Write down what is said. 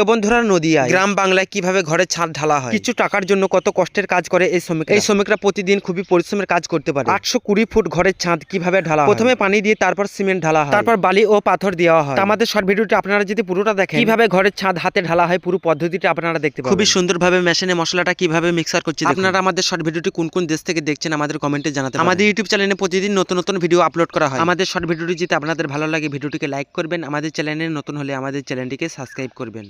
তো বন্ধুরা নদিয়া গ্রাম বাংলায় কীভাবে ঘরে ছাদ ঢালা হয়? কিছু টাকার জন্য কত কষ্টের কাজ করে এই শ্রমিক এই শ্রমিকরা প্রতিদিন খুবই পরিশ্রমের কাজ করতে পারে। আটশো কুড়ি ফুট ঘরের ছাদ কীভাবে ঢালা প্রথমে পানি দিয়ে তারপর সিমেন্ট ঢালা হয়। তারপর বালি ও পাথর দেওয়া হয়। আমাদের শর্ট ভিডিওটি আপনারা যদি পুরোটা দেখেন। কীভাবে ঘরের ছাদ হাতে ঢালা হয় পুরো পদ্ধতিটা আপনারা দেখতে পাবেন। খুবই সুন্দরভাবে মেশিনে মশলাটা কীভাবে মিক্সার করছে আপনারা আমাদের শর্ট ভিডিওটি কোন কোন দেশ থেকে দেখছেন আমাদের কমেন্টে জানাতে আমাদের ইউটিউব চ্যানেলে প্রতিদিন নতুন নতুন ভিডিও আপলোড করা হয়। আমাদের শর্ট ভিডিওটি যদি আপনাদের ভালো লাগে ভিডিওটিকে লাইক করবেন। আমাদের চ্যানেলে নতুন হলে আমাদের চ্যানেলটিকে সাবস্ক্রাইব করবেন।